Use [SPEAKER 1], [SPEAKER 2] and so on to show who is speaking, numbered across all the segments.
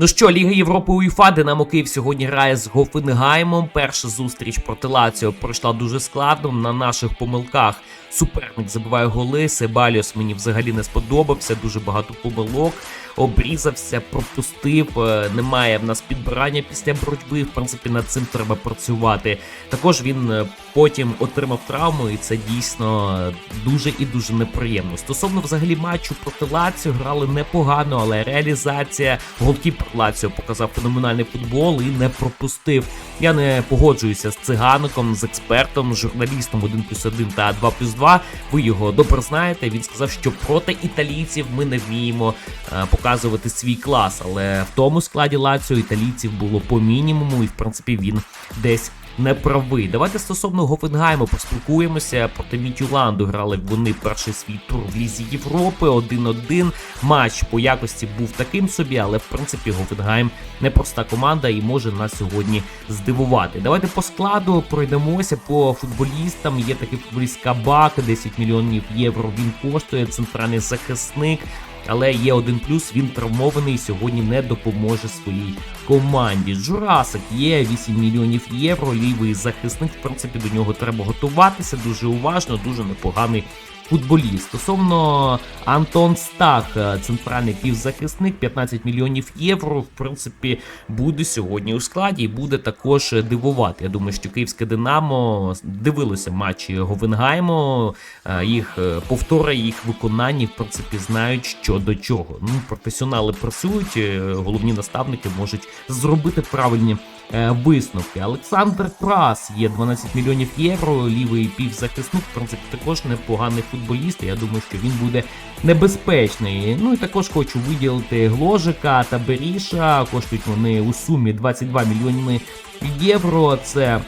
[SPEAKER 1] Ну що, Ліга Європи УЄФА, Динамо Київ сьогодні грає з Гофенгаймом. Перша зустріч проти Лаціо пройшла дуже складно. На наших помилках суперник забиває голи. Себаліос мені взагалі не сподобався. Дуже багато помилок. Обрізався, пропустив. е, Немає в нас підбирання після боротьби. В принципі, над цим треба працювати. Також він е, потім отримав травму, і це дійсно е, дуже і дуже неприємно. Стосовно взагалі матчу проти Лаціо, грали непогано, але реалізація голкіпер Лаціо показав феноменальний футбол і не пропустив. Я не погоджуюся з цигаником, з експертом, з журналістом 1 плюс 1 та 2 плюс 2. Ви його добре знаєте. Він сказав, що проти італійців ми не вміємо е, показувати свій клас, але в тому складі Лаціо італійців було по мінімуму, і в принципі він десь не правий. Давайте стосовно Гофенгайму поспілкуємося. Проти Мітюланду грали вони перший свій тур в Лізі Європи. 1-1. Матч по якості був таким собі, але в принципі Гофенгайм непроста команда і може нас сьогодні здивувати. Давайте по складу пройдемося по футболістам. Є такий футболіст Кабак, 10 мільйонів євро. Він коштує центральний захисник. Але є один плюс, він травмований і сьогодні не допоможе своїй команді. Джурасик є 8 мільйонів євро. Лівий захисник. В принципі, до нього треба готуватися дуже уважно, дуже непоганий футболіст. Стосовно Антон Стах, е, центральний півзахисник, 15 мільйонів євро. В принципі, буде сьогодні у складі і буде також дивувати. Я думаю, що київське Динамо дивилося матчі Говенгайму, е, їх е, повтори їх виконання, в принципі, знають, що до чого. Ну, професіонали працюють, головні наставники можуть зробити правильні висновки. Олександр Крас є 12 мільйонів євро. Лівий півзахисник, в принципі, також непоганий футболіст. Я думаю, що він буде небезпечний. Ну і також хочу виділити Гложика та Беріша. Коштують вони у сумі 22 мільйони євро. Це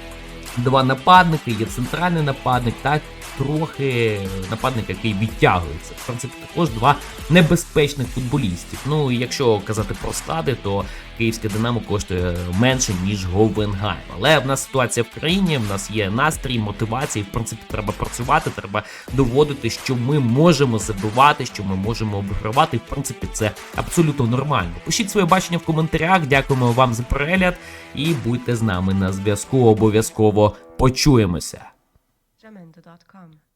[SPEAKER 1] два нападники, є центральний нападник, так трохи нападник, який відтягується. В принципі, також два небезпечних футболістів. Ну і якщо казати про склади, то київське Динамо коштує менше ніж Говенгайм. Але в нас ситуація в країні, в нас є настрій, мотивація. і, В принципі, треба працювати, треба доводити, що ми можемо забивати, що ми можемо обігравати. В принципі, це абсолютно нормально. Пишіть своє бачення в коментарях. Дякуємо вам за перегляд і будьте з нами на зв'язку. Обов'язково почуємося.
[SPEAKER 2] gmail.com.